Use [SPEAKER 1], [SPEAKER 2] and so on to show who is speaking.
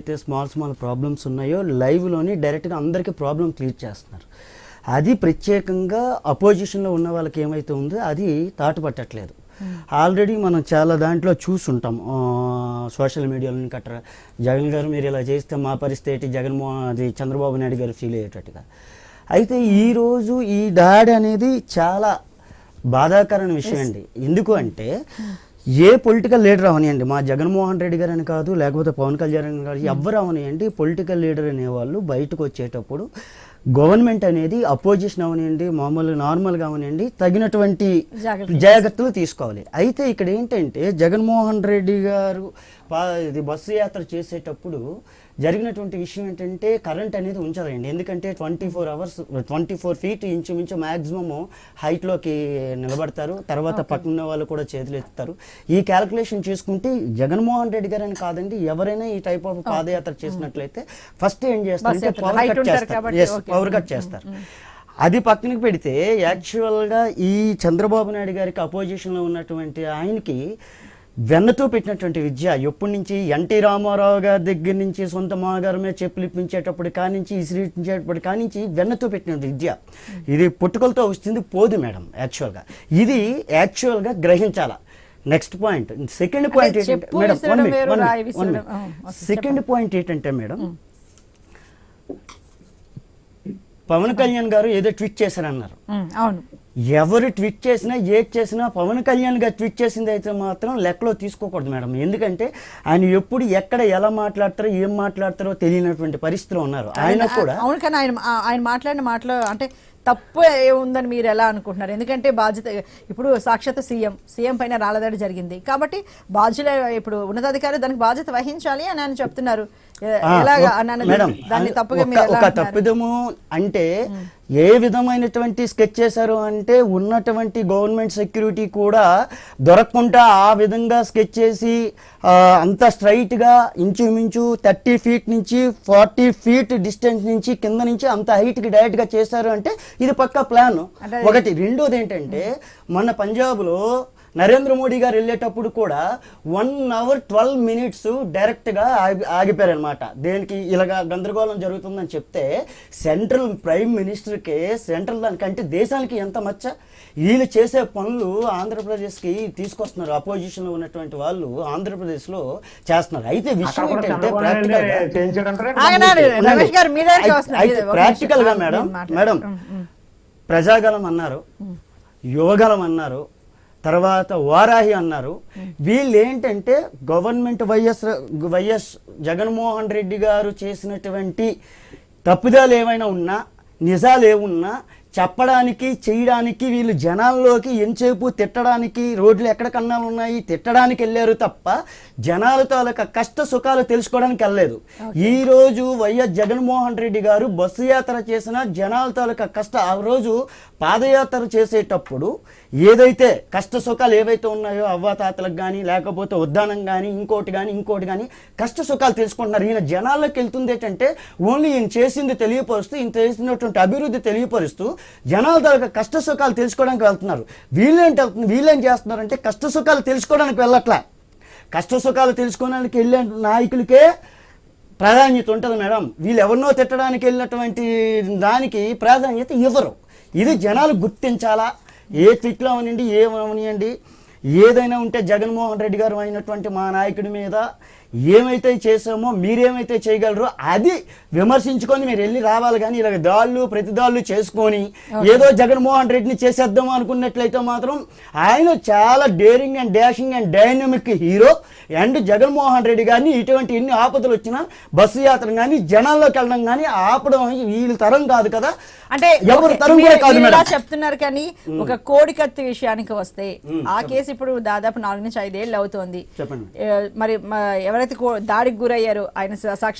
[SPEAKER 1] అయితే small small problems ఉన్నాయో లైవ్లోని డైరెక్ట్గా అందరికీ ప్రాబ్లం క్లియర్ చేస్తున్నారు. అది ప్రత్యేకంగా అపోజిషన్లో ఉన్న వాళ్ళకి ఏమైతే ఉందో అది తాటు పట్టట్లేదు ఆల్రెడీ మనం చాలా దాంట్లో చూసుంటాం. సోషల్ మీడియాలో కట్ట జగన్ గారు మీరు ఇలా చేస్తే మా పరిస్థితి ఏంటి? జగన్మోహన్ అది చంద్రబాబు నాయుడు గారు ఫీల్ అయ్యేటట్టుగా. అయితే ఈరోజు ఈ దాడి అనేది చాలా బాధాకరమైన విషయం అండి. ఎందుకు అంటే ఏ పొలిటికల్ లీడర్ అవనియండి మా జగన్మోహన్ రెడ్డి గారు అని కాదు లేకపోతే పవన్ కళ్యాణ్ కాదు ఎవరు అవనియండి పొలిటికల్ లీడర్ అనేవాళ్ళు బయటకు వచ్చేటప్పుడు గవర్నమెంట్ అనేది అపోజిషన్ అవనియండి మామూలు నార్మల్గా అవనియండి తగినటువంటి
[SPEAKER 2] జాగ్రత్తలు
[SPEAKER 1] తీసుకోవాలి. అయితే ఇక్కడ ఏంటంటే జగన్మోహన్ రెడ్డి గారు ఇది బస్సు యాత్ర చేసేటప్పుడు జరిగినటువంటి విషయం ఏంటంటే కరెంట్ అనేది ఉంచదండి. ఎందుకంటే twenty four hours twenty four feet ఇంచుమించు మ్యాక్సిమము హైట్లోకి నిలబడతారు. తర్వాత పక్కన వాళ్ళు కూడా చేతులు ఎత్తుతారు. ఈ క్యాల్కులేషన్ చేసుకుంటే జగన్మోహన్ రెడ్డి గారు అని కాదండి ఎవరైనా ఈ టైప్ ఆఫ్ పాదయాత్ర చేసినట్లయితే ఫస్ట్ ఏం చేస్తారంటే. పవర్ కట్ చేస్తారు. పవర్ కట్ చేస్తారు. అది పక్కనకి పెడితే యాక్చువల్గా ఈ చంద్రబాబు నాయుడు గారికి అపోజిషన్లో ఉన్నటువంటి ఆయనకి వెన్నతో పెట్టినటువంటి విద్య ఎప్పటి నుంచి ఎన్టీ రామారావు గారి దగ్గర నుంచి సొంత మాగారి మీద చెప్పులు ఇప్పించేటప్పుడు కానించి ఇసిరించేటప్పుడు కానించి వెన్నతో పెట్టిన విద్య. ఇది పుట్టుకలతో వస్తుంది పోదు మేడం యాక్చువల్గా. ఇది యాక్చువల్గా గ్రహించాల. Next point. సెకండ్ పాయింట్ ఏంటంటే మేడం సెకండ్ పాయింట్ ఏంటంటే మేడం పవన్ కళ్యాణ్ గారు ఏదో ట్వీట్ చేశారన్నారు.
[SPEAKER 2] అవును.
[SPEAKER 1] ఎవరు ట్వీట్ చేసినా ఏది చేసినా పవన్ కళ్యాణ్ గారు ట్వీట్ చేసింది అయితే మాత్రం లెక్కలో తీసుకోకూడదు మేడం. ఎందుకంటే ఆయన ఎప్పుడు ఎక్కడ ఎలా మాట్లాడతారో ఏం మాట్లాడతారో తెలియనటువంటి పరిస్థితిలో ఉన్నారు. ఆయన కూడా
[SPEAKER 2] అవును కానీ ఆయన ఆయన మాట్లాడిన మాటలో అంటే తప్పు ఏముందని మీరు ఎలా అనుకుంటున్నారు? ఎందుకంటే బాధ్యత ఇప్పుడు సాక్షాత్ సీఎం సీఎం పైన రాళ్ళదాడి జరిగింది. కాబట్టి బాధ్యుల ఇప్పుడు ఉన్నతాధికారి దానికి బాధ్యత వహించాలి అని ఆయన చెప్తున్నారు. దాన్ని తప్పుగా
[SPEAKER 1] ఒక-? తప్పిదము అంటే ఏ విధమైనటువంటి స్కెచ్ చేశారు అంటే ఉన్నటువంటి గవర్నమెంట్ సెక్యూరిటీ కూడా దొరకకుండా ఆ విధంగా స్కెచ్ చేసి అంత స్ట్రైట్గా ఇంచుమించు థర్టీ ఫీట్ నుంచి ఫార్టీ ఫీట్ డిస్టెన్స్ నుంచి కింద నుంచి అంత హైట్కి డైరెక్ట్గా చేశారు అంటే ఇది పక్కా ప్లాన్ ఒకటి. రెండోది ఏంటంటే మన పంజాబ్లో నరేంద్ర మోడీ గారు వెళ్ళేటప్పుడు కూడా వన్ అవర్ ట్వెల్వ్ మినిట్స్ డైరెక్ట్గా ఆగి ఆగిపోయారనమాట దేనికి ఇలాగా గందరగోళం జరుగుతుందని చెప్తే సెంట్రల్ ప్రైమ్ మినిస్టర్కి సెంట్రల్ దానికంటే దేశానికి ఎంత మచ్చ వీళ్ళు చేసే పనులు ఆంధ్రప్రదేశ్కి తీసుకొస్తున్నారు అపోజిషన్లో ఉన్నటువంటి వాళ్ళు ఆంధ్రప్రదేశ్లో చేస్తున్నారు అయితే విషయం ఏంటంటే ప్రాక్టికల్గా. మేడం. మేడం. ప్రజాగలం అన్నారు యువగలం అన్నారు తర్వాత వారాహి అన్నారు. వీళ్ళు ఏంటంటే government YS YS Jaganmohan Reddy గారు చేసినటువంటి తప్పిదాలు ఏమైనా ఉన్నా నిజాలు ఏమున్నా చెప్పడానికి చేయడానికి వీళ్ళు జనాల్లోకి ఎంతసేపు తిట్టడానికి రోడ్లు ఎక్కడ కన్నాలు ఉన్నాయి? తిట్టడానికి వెళ్ళారు తప్ప జనాల తాలూకా కష్ట సుఖాలు తెలుసుకోవడానికి వెళ్ళలేదు. ఈ రోజు వైఎస్ జగన్మోహన్ రెడ్డి గారు బస్సు యాత్ర చేసిన జనాల తాలూకా కష్ట ఆ రోజు పాదయాత్ర చేసేటప్పుడు ఏదైతే కష్ట సుఖాలు ఏవైతే ఉన్నాయో అవ్వాతాతలకు కానీ లేకపోతే ఉద్దానం కానీ ఇంకోటి కానీ ఇంకోటి కానీ కష్ట సుఖాలు తెలుసుకుంటున్నారు. ఈయన జనాల్లోకి వెళ్తుంది ఏంటంటే ఓన్లీ ఈయన చేసింది తెలియపరుస్తూ ఈయన చేసినటువంటి అభివృద్ధి తెలియపరుస్తూ జనాల ద్వారా కష్ట సుఖాలు తెలుసుకోవడానికి వెళ్తున్నారు. వీళ్ళేంటి వెళ్తుంది వీళ్ళేం చేస్తున్నారంటే కష్ట సుఖాలు తెలుసుకోవడానికి వెళ్ళట్లా. కష్ట సుఖాలు తెలుసుకోవడానికి వెళ్ళే నాయకులకే ప్రాధాన్యత ఉంటుంది మేడం. వీళ్ళు ఎవరినో తిట్టడానికి వెళ్ళినటువంటి దానికి ప్రాధాన్యత ఇవ్వరు. ఇది జనాలు గుర్తించాలా? ఏ ట్విట్లో అవనండి ఏమవనియండి? ఏదైనా ఉంటే జగన్మోహన్ రెడ్డి గారు అయినటువంటి మా నాయకుడి మీద ఏమైతే చేసామో మీరేమైతే చేయగలరో అది విమర్శించుకొని మీరు వెళ్ళి రావాలి కానీ ఇలా దాళ్ళు ప్రతి దాళ్ళు చేసుకొని ఏదో జగన్మోహన్ రెడ్డిని చేసేద్దాం అనుకున్నట్లయితే మాత్రం ఆయన చాలా daring and dashing and dynamic hero and Jaganmohan Reddy గారిని ఇటువంటి ఎన్ని ఆపదలు వచ్చినా బస్సు యాత్ర కానీ జనాల్లోకి వెళ్ళడం కానీ ఆపడం వీళ్ళ తరం కాదు కదా.
[SPEAKER 2] అంటే
[SPEAKER 1] ఎవరు తరం కూడా కాదు
[SPEAKER 2] చెప్తున్నారు కానీ ఒక కోడి కత్తి విషయానికి వస్తే ఆ కేసు ఇప్పుడు దాదాపు నాలుగు నుంచి ఐదేళ్ళు అవుతోంది.
[SPEAKER 1] చెప్పండి.
[SPEAKER 2] మరి మ- ఎవరైతే దాడికి గురయ్యారో ఆయన సాక్షి